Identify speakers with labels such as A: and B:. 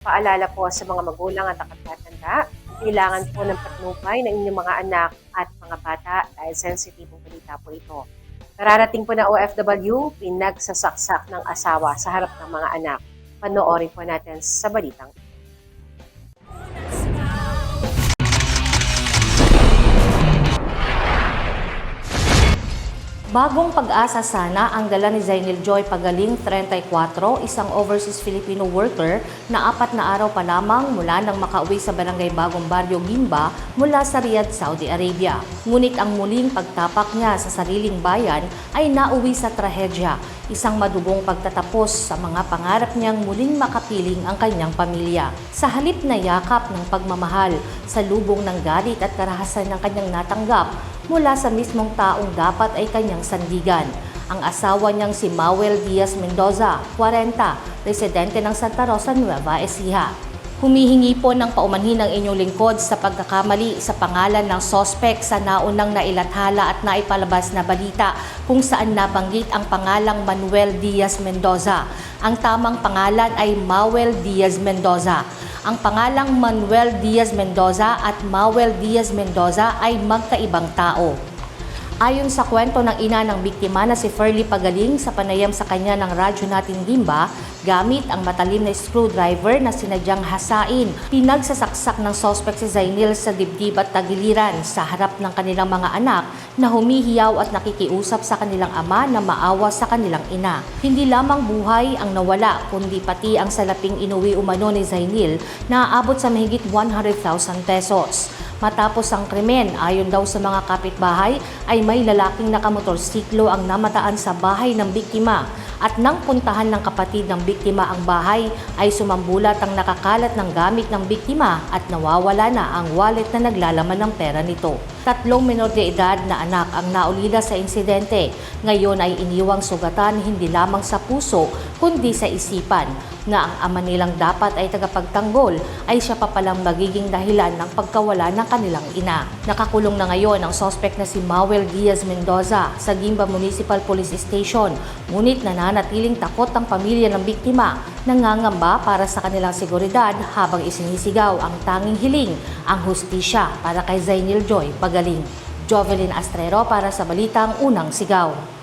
A: Paalala po sa mga magulang at nakatatanda, kailangan po ng patnupay ng inyong mga anak at mga bata dahil sensitive ang balita po ito. Kararating po na OFW, pinagsasaksak ng asawa sa harap ng mga anak. Panoorin po natin sa balitang
B: Bagong pag-asa sana ang dala ni Zainil Joy Pagaling, 34, isang overseas Filipino worker na apat na araw pa lamang mula nang makauwi sa barangay Bagong Baryo, Gimba mula sa Riyadh, Saudi Arabia. Ngunit ang muling pagtapak niya sa sariling bayan ay nauwi sa trahedya, isang madugong pagtatapos sa mga pangarap niyang muling makapiling ang kanyang pamilya. Sa halip na yakap ng pagmamahal, sa lubong ng galit at karahasan ng kanyang natanggap, mula sa mismong taong dapat ay kanyang sandigan. Ang asawa niyang si Mawel Diaz Mendoza, 40, residente ng Santa Rosa, Nueva Ecija. Humihingi po ng paumanhin ng inyong lingkod sa pagkakamali sa pangalan ng sospek sa naunang nailathala at naipalabas na balita kung saan nabanggit ang pangalang Manuel Diaz Mendoza. Ang tamang pangalan ay Mawel Diaz Mendoza. Ang pangalang Manuel Diaz Mendoza at Mawel Diaz Mendoza ay magkaibang tao. Ayon sa kwento ng ina ng biktima na si Ferlie Pagaling sa panayam sa kanya ng radyo natin Gimba, gamit ang matalim na screwdriver na sinadyang hasain, pinagsasaksak ng sospek si Zainil sa dibdib at tagiliran sa harap ng kanilang mga anak na humihiyaw at nakikiusap sa kanilang ama na maawa sa kanilang ina. Hindi lamang buhay ang nawala, kundi pati ang salaping inuwi umano ni Zainil na aabot sa mahigit 100,000 pesos. Matapos ang krimen, ayon daw sa mga kapitbahay, ay may lalaking nakamotorsiklo ang namataan sa bahay ng biktima at nang puntahan ng kapatid ng biktima ang bahay ay sumambulat ang nakakalat ng gamit ng biktima at nawawala na ang wallet na naglalaman ng pera nito. Tatlong menor de edad na anak ang naulila sa insidente. Ngayon ay iniwang sugatan hindi lamang sa puso kundi sa isipan na ang ama nilang dapat ay tagapagtanggol ay siya pa palang magiging dahilan ng pagkawala ng kanilang ina. Nakakulong na ngayon ang sospek na si Mawel Diaz Mendoza sa Gimba Municipal Police Station. Ngunit nananatiling takot ang pamilya ng biktima, nangangamba para sa kanilang seguridad habang isinisigaw ang tanging hiling, ang hustisya para kay Zainil Joy Pagaling. Jovelyn Astrero para sa Balitang Unang Sigaw.